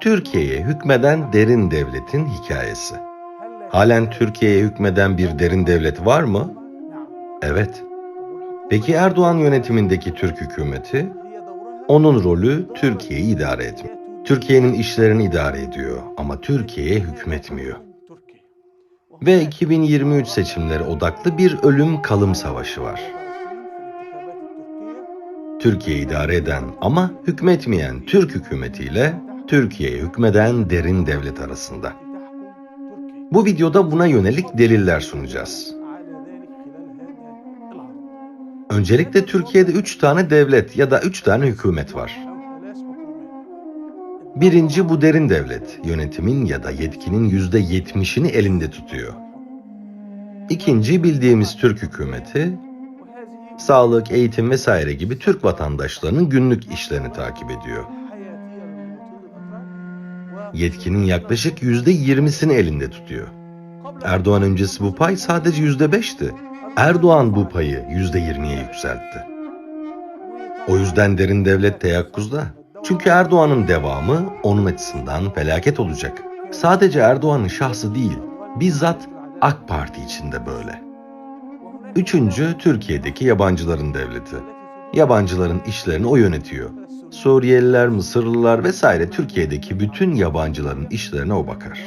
Türkiye'ye hükmeden derin devletin hikayesi. Halen Türkiye'ye hükmeden bir derin devlet var mı? Evet. Peki Erdoğan yönetimindeki Türk hükümeti? Onun rolü Türkiye'yi idare etmek. Türkiye'nin işlerini idare ediyor ama Türkiye'ye hükmetmiyor. Ve 2023 seçimleri odaklı bir ölüm kalım savaşı var. Türkiye idare eden ama hükmetmeyen Türk hükümetiyle Türkiye'ye hükmeden derin devlet arasında. Bu videoda buna yönelik deliller sunacağız. Öncelikle Türkiye'de 3 tane devlet ya da 3 tane hükümet var. Birinci bu derin devlet, yönetimin ya da yetkinin %70'ini elinde tutuyor. İkinci bildiğimiz Türk hükümeti, sağlık, eğitim vesaire gibi Türk vatandaşlarının günlük işlerini takip ediyor. Yetkinin yaklaşık %20'sini elinde tutuyor. Erdoğan öncesi bu pay sadece %5'ti. Erdoğan bu payı %20'ye yükseltti. O yüzden derin devlet teyakkuzda. Çünkü Erdoğan'ın devamı onun açısından felaket olacak. Sadece Erdoğan'ın şahsı değil, bizzat AK Parti içinde böyle. Üçüncü, Türkiye'deki yabancıların devleti. Yabancıların işlerini o yönetiyor. Suriyeliler, Mısırlılar vesaire Türkiye'deki bütün yabancıların işlerine o bakar.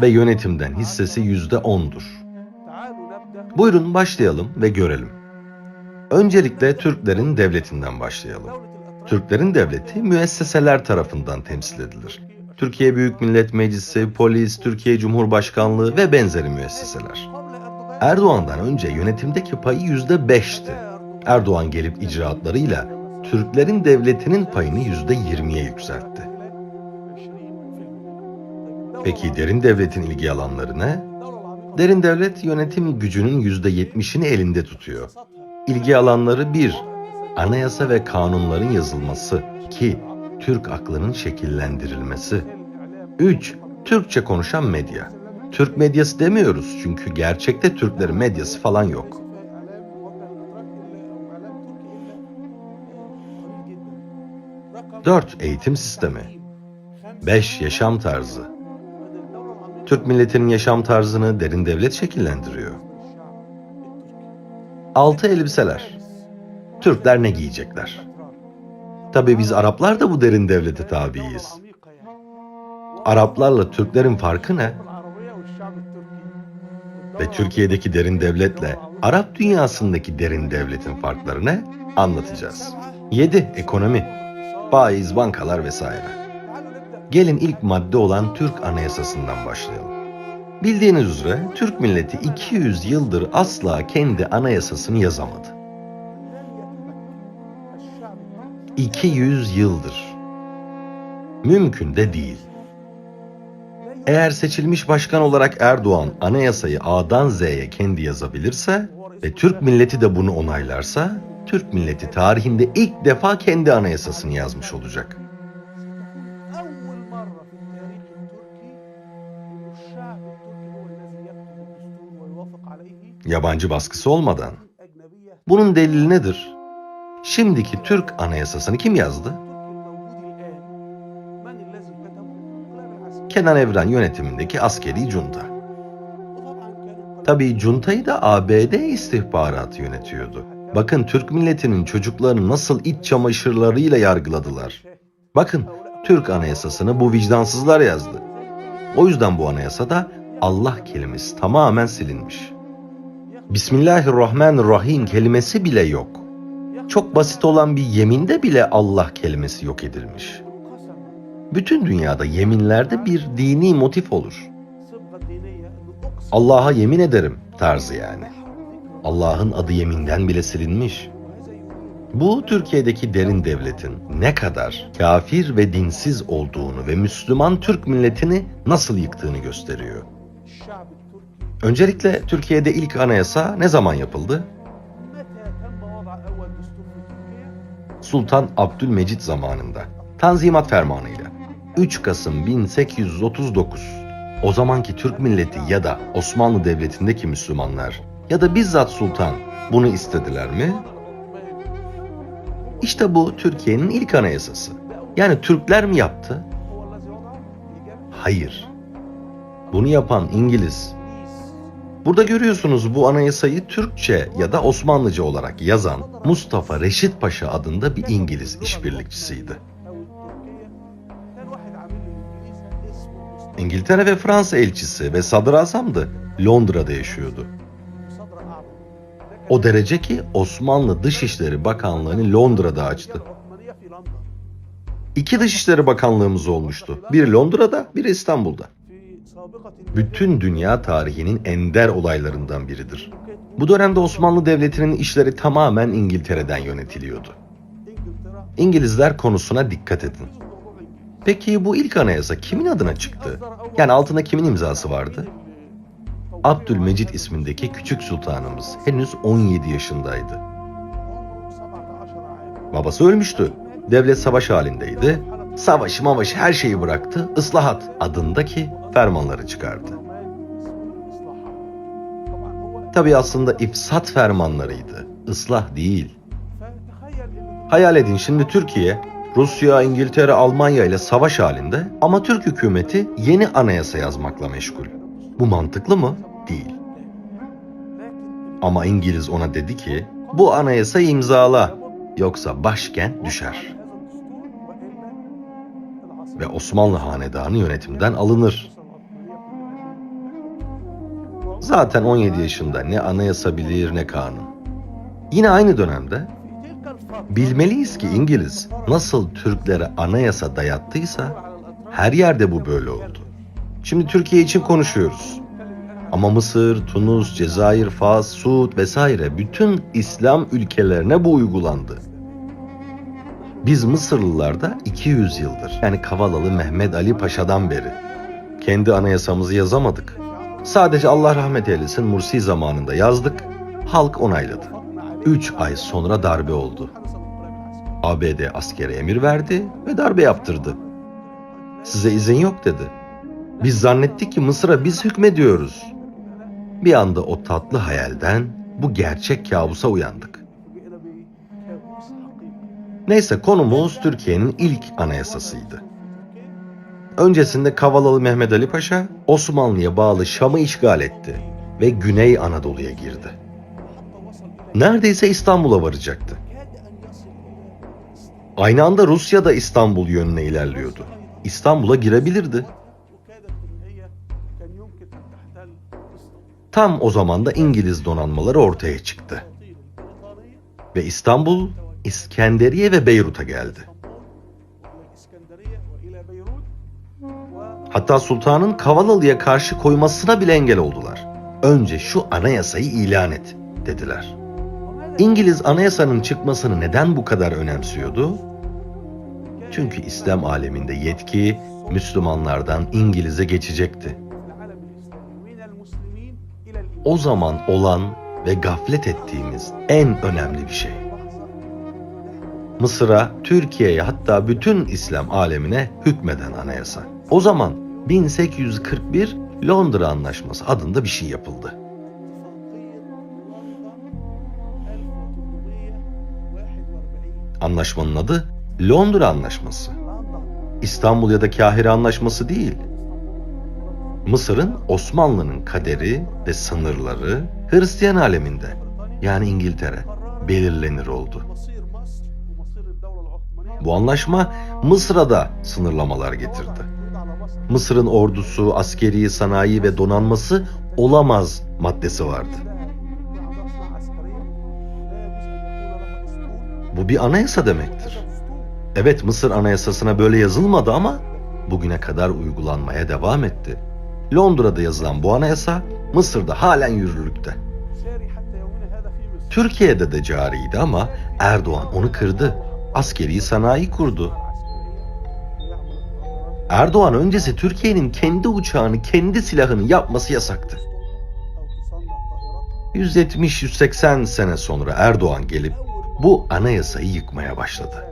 Ve yönetimden hissesi yüzde ondur. Buyurun başlayalım ve görelim. Öncelikle Türklerin devletinden başlayalım. Türklerin devleti müesseseler tarafından temsil edilir. Türkiye Büyük Millet Meclisi, polis, Türkiye Cumhurbaşkanlığı ve benzeri müesseseler. Erdoğan'dan önce yönetimdeki payı yüzde beşti. Erdoğan gelip icraatlarıyla Türklerin devletinin payını yüzde yirmiye yükseltti. Peki derin devletin ilgi alanları ne? Derin devlet yönetim gücünün yüzde yetmişini elinde tutuyor. İlgi alanları 1. Anayasa ve kanunların yazılması 2. Türk aklının şekillendirilmesi 3. Türkçe konuşan medya. Türk medyası demiyoruz çünkü gerçekte Türklerin medyası falan yok. 4. Eğitim sistemi 5. Yaşam tarzı Türk milletinin yaşam tarzını derin devlet şekillendiriyor. 6. Elbiseler Türkler ne giyecekler? Tabi biz Araplar da bu derin devlete tabiiyiz. Araplarla Türklerin farkı ne? Ve Türkiye'deki derin devletle Arap dünyasındaki derin devletin farkları ne? Anlatacağız. 7. Ekonomi Faiz, bankalar vesaire. Gelin ilk madde olan Türk Anayasası'ndan başlayalım. Bildiğiniz üzere Türk milleti 200 yıldır asla kendi anayasasını yazamadı. 200 yıldır. Mümkün de değil. Eğer seçilmiş başkan olarak Erdoğan anayasayı A'dan Z'ye kendi yazabilirse ve Türk milleti de bunu onaylarsa Türk milleti tarihinde ilk defa kendi anayasasını yazmış olacak. Yabancı baskısı olmadan. Bunun delili nedir? Şimdiki Türk Anayasası'nı kim yazdı? Kenan Evren yönetimindeki askeri junta. Tabii cuntayı da ABD istihbaratı yönetiyordu. Bakın Türk milletinin çocuklarını nasıl iç çamaşırlarıyla yargıladılar. Bakın Türk anayasasını bu vicdansızlar yazdı. O yüzden bu anayasada Allah kelimesi tamamen silinmiş. Bismillahirrahmanirrahim kelimesi bile yok. Çok basit olan bir yeminde bile Allah kelimesi yok edilmiş. Bütün dünyada yeminlerde bir dini motif olur. Allah'a yemin ederim tarzı yani. Allah'ın adı yeminden bile silinmiş. Bu Türkiye'deki derin devletin ne kadar kafir ve dinsiz olduğunu ve Müslüman Türk milletini nasıl yıktığını gösteriyor. Öncelikle Türkiye'de ilk anayasa ne zaman yapıldı? Sultan Abdülmecit zamanında Tanzimat Fermanı'yla 3 Kasım 1839 o zamanki Türk milleti ya da Osmanlı Devleti'ndeki Müslümanlar ya da bizzat sultan bunu istediler mi? İşte bu Türkiye'nin ilk anayasası. Yani Türkler mi yaptı? Hayır. Bunu yapan İngiliz, Burada görüyorsunuz bu anayasayı Türkçe ya da Osmanlıca olarak yazan Mustafa Reşit Paşa adında bir İngiliz işbirlikçisiydi. İngiltere ve Fransa elçisi ve sadrazam da Londra'da yaşıyordu. O derece ki Osmanlı Dışişleri Bakanlığı'nı Londra'da açtı. İki Dışişleri Bakanlığımız olmuştu. Bir Londra'da, bir İstanbul'da bütün dünya tarihinin ender olaylarından biridir. Bu dönemde Osmanlı Devleti'nin işleri tamamen İngiltere'den yönetiliyordu. İngilizler konusuna dikkat edin. Peki bu ilk anayasa kimin adına çıktı? Yani altında kimin imzası vardı? Abdülmecit ismindeki küçük sultanımız henüz 17 yaşındaydı. Babası ölmüştü. Devlet savaş halindeydi Savaşı mavaşı her şeyi bıraktı, ıslahat adındaki fermanları çıkardı. Tabi aslında ifsat fermanlarıydı, ıslah değil. Hayal edin şimdi Türkiye, Rusya, İngiltere, Almanya ile savaş halinde ama Türk hükümeti yeni anayasa yazmakla meşgul. Bu mantıklı mı? Değil. Ama İngiliz ona dedi ki, bu anayasayı imzala, yoksa başkent düşer.'' ve Osmanlı hanedanı yönetimden alınır. Zaten 17 yaşında ne anayasa bilir ne kanun. Yine aynı dönemde bilmeliyiz ki İngiliz nasıl Türklere anayasa dayattıysa her yerde bu böyle oldu. Şimdi Türkiye için konuşuyoruz. Ama Mısır, Tunus, Cezayir, Fas, Suud vesaire bütün İslam ülkelerine bu uygulandı. Biz Mısırlılarda 200 yıldır yani Kavalalı Mehmet Ali Paşa'dan beri kendi anayasamızı yazamadık. Sadece Allah rahmet eylesin Mursi zamanında yazdık, halk onayladı. 3 ay sonra darbe oldu. ABD askere emir verdi ve darbe yaptırdı. Size izin yok dedi. Biz zannettik ki Mısır'a biz hükmediyoruz. Bir anda o tatlı hayalden bu gerçek kabusa uyandık. Neyse konumuz Türkiye'nin ilk anayasasıydı. Öncesinde Kavalalı Mehmet Ali Paşa Osmanlı'ya bağlı Şam'ı işgal etti ve Güney Anadolu'ya girdi. Neredeyse İstanbul'a varacaktı. Aynı anda Rusya da İstanbul yönüne ilerliyordu. İstanbul'a girebilirdi. Tam o zaman da İngiliz donanmaları ortaya çıktı. Ve İstanbul İskenderiye ve Beyrut'a geldi. Hatta sultanın Kavalalı'ya karşı koymasına bile engel oldular. Önce şu anayasayı ilan et dediler. İngiliz anayasanın çıkmasını neden bu kadar önemsiyordu? Çünkü İslam aleminde yetki Müslümanlardan İngiliz'e geçecekti. O zaman olan ve gaflet ettiğimiz en önemli bir şey. Mısır'a, Türkiye'ye hatta bütün İslam alemine hükmeden anayasa. O zaman 1841 Londra Anlaşması adında bir şey yapıldı. Anlaşmanın adı Londra Anlaşması. İstanbul ya da Kahire Anlaşması değil. Mısır'ın Osmanlı'nın kaderi ve sınırları Hristiyan aleminde yani İngiltere belirlenir oldu. Bu anlaşma Mısır'a da sınırlamalar getirdi. Mısır'ın ordusu, askeri, sanayi ve donanması olamaz maddesi vardı. Bu bir anayasa demektir. Evet Mısır anayasasına böyle yazılmadı ama bugüne kadar uygulanmaya devam etti. Londra'da yazılan bu anayasa Mısır'da halen yürürlükte. Türkiye'de de cariydi ama Erdoğan onu kırdı askeri sanayi kurdu. Erdoğan öncesi Türkiye'nin kendi uçağını, kendi silahını yapması yasaktı. 170-180 sene sonra Erdoğan gelip bu anayasayı yıkmaya başladı.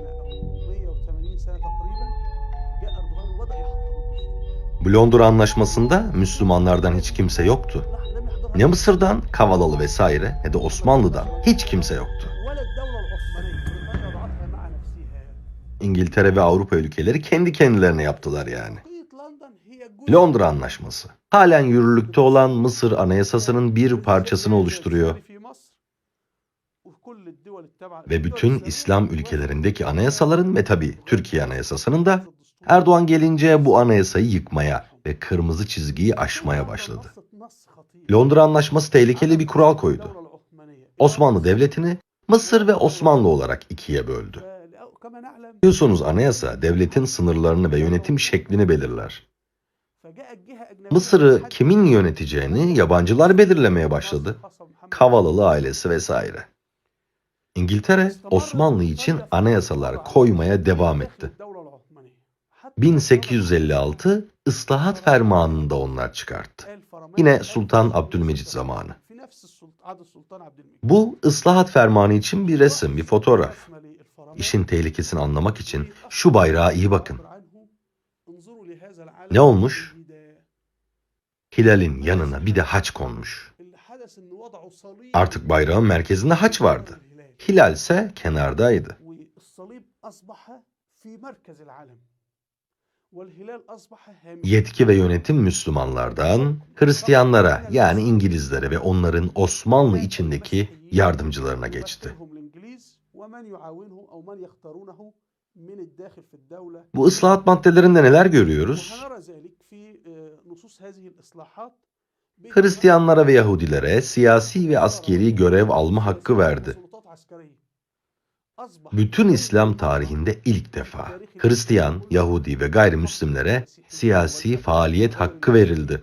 Londra Anlaşması'nda Müslümanlardan hiç kimse yoktu. Ne Mısır'dan, Kavalalı vesaire ne de Osmanlı'dan hiç kimse yoktu. İngiltere ve Avrupa ülkeleri kendi kendilerine yaptılar yani. Londra Anlaşması. Halen yürürlükte olan Mısır Anayasası'nın bir parçasını oluşturuyor. Ve bütün İslam ülkelerindeki anayasaların ve tabi Türkiye Anayasası'nın da Erdoğan gelince bu anayasayı yıkmaya ve kırmızı çizgiyi aşmaya başladı. Londra Anlaşması tehlikeli bir kural koydu. Osmanlı Devleti'ni Mısır ve Osmanlı olarak ikiye böldü. Biliyorsunuz anayasa devletin sınırlarını ve yönetim şeklini belirler. Mısır'ı kimin yöneteceğini yabancılar belirlemeye başladı. Kavalalı ailesi vesaire. İngiltere Osmanlı için anayasalar koymaya devam etti. 1856 ıslahat fermanını da onlar çıkarttı. Yine Sultan Abdülmecit zamanı. Bu ıslahat fermanı için bir resim, bir fotoğraf. İşin tehlikesini anlamak için şu bayrağa iyi bakın. Ne olmuş? Hilal'in yanına bir de haç konmuş. Artık bayrağın merkezinde haç vardı. Hilal ise kenardaydı. Yetki ve yönetim Müslümanlardan Hristiyanlara yani İngilizlere ve onların Osmanlı içindeki yardımcılarına geçti. Bu ıslahat maddelerinde neler görüyoruz? Hristiyanlara ve Yahudilere siyasi ve askeri görev alma hakkı verdi. Bütün İslam tarihinde ilk defa Hristiyan, Yahudi ve gayrimüslimlere siyasi faaliyet hakkı verildi.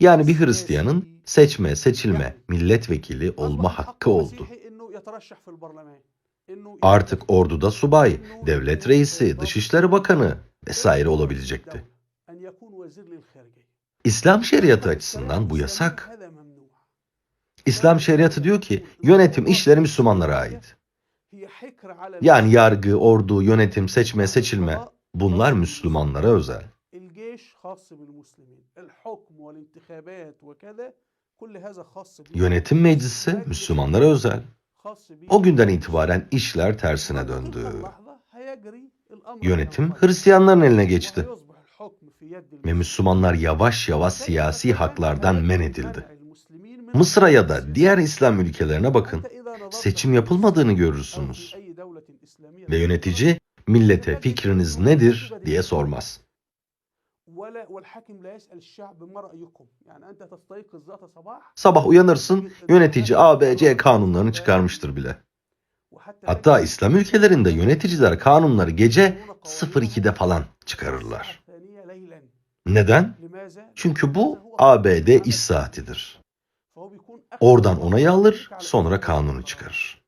Yani bir Hristiyanın seçme, seçilme, milletvekili olma hakkı oldu. Artık orduda subay, devlet reisi, dışişleri bakanı vesaire olabilecekti. İslam şeriatı açısından bu yasak. İslam şeriatı diyor ki yönetim işleri Müslümanlara ait. Yani yargı, ordu, yönetim, seçme, seçilme bunlar Müslümanlara özel. Yönetim meclisi Müslümanlara özel. O günden itibaren işler tersine döndü. Yönetim Hristiyanların eline geçti. Ve Müslümanlar yavaş yavaş siyasi haklardan men edildi. Mısır'a ya da diğer İslam ülkelerine bakın. Seçim yapılmadığını görürsünüz. Ve yönetici millete fikriniz nedir diye sormaz. Sabah uyanırsın yönetici A, B, C kanunlarını çıkarmıştır bile. Hatta İslam ülkelerinde yöneticiler kanunları gece 02'de falan çıkarırlar. Neden? Çünkü bu ABD iş saatidir. Oradan onayı alır, sonra kanunu çıkarır.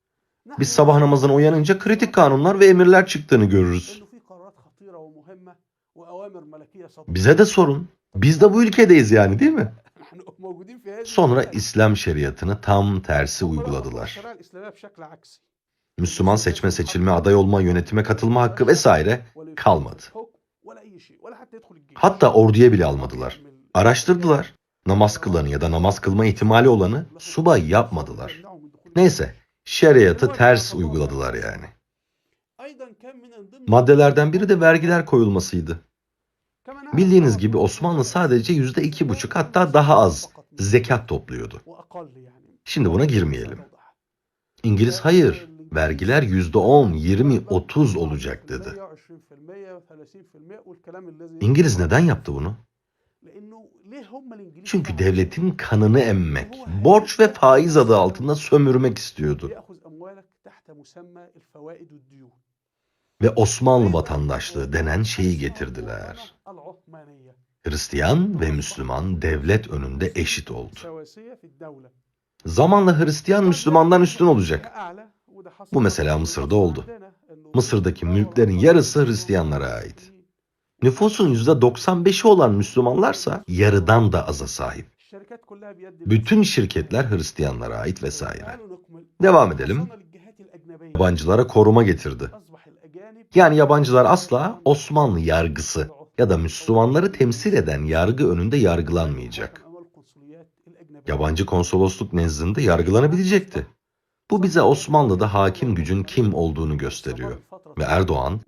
Biz sabah namazına uyanınca kritik kanunlar ve emirler çıktığını görürüz. Bize de sorun. Biz de bu ülkedeyiz yani değil mi? Sonra İslam şeriatını tam tersi uyguladılar. Müslüman seçme seçilme, aday olma, yönetime katılma hakkı vesaire kalmadı. Hatta orduya bile almadılar. Araştırdılar. Namaz kılanı ya da namaz kılma ihtimali olanı subay yapmadılar. Neyse, şeriatı ters uyguladılar yani. Maddelerden biri de vergiler koyulmasıydı. Bildiğiniz gibi Osmanlı sadece yüzde iki buçuk hatta daha az zekat topluyordu. Şimdi buna girmeyelim. İngiliz hayır, vergiler yüzde on, yirmi, otuz olacak dedi. İngiliz neden yaptı bunu? Çünkü devletin kanını emmek, borç ve faiz adı altında sömürmek istiyordu. Ve Osmanlı vatandaşlığı denen şeyi getirdiler. Hristiyan ve Müslüman devlet önünde eşit oldu. Zamanla Hristiyan Müslümandan üstün olacak. Bu mesela Mısır'da oldu. Mısır'daki mülklerin yarısı Hristiyanlara ait. Nüfusun %95'i olan Müslümanlarsa yarıdan da aza sahip. Bütün şirketler Hristiyanlara ait vesaire. Devam edelim. Yabancılara koruma getirdi. Yani yabancılar asla Osmanlı yargısı ya da Müslümanları temsil eden yargı önünde yargılanmayacak. Yabancı konsolosluk nezdinde yargılanabilecekti. Bu bize Osmanlı'da hakim gücün kim olduğunu gösteriyor. Ve Erdoğan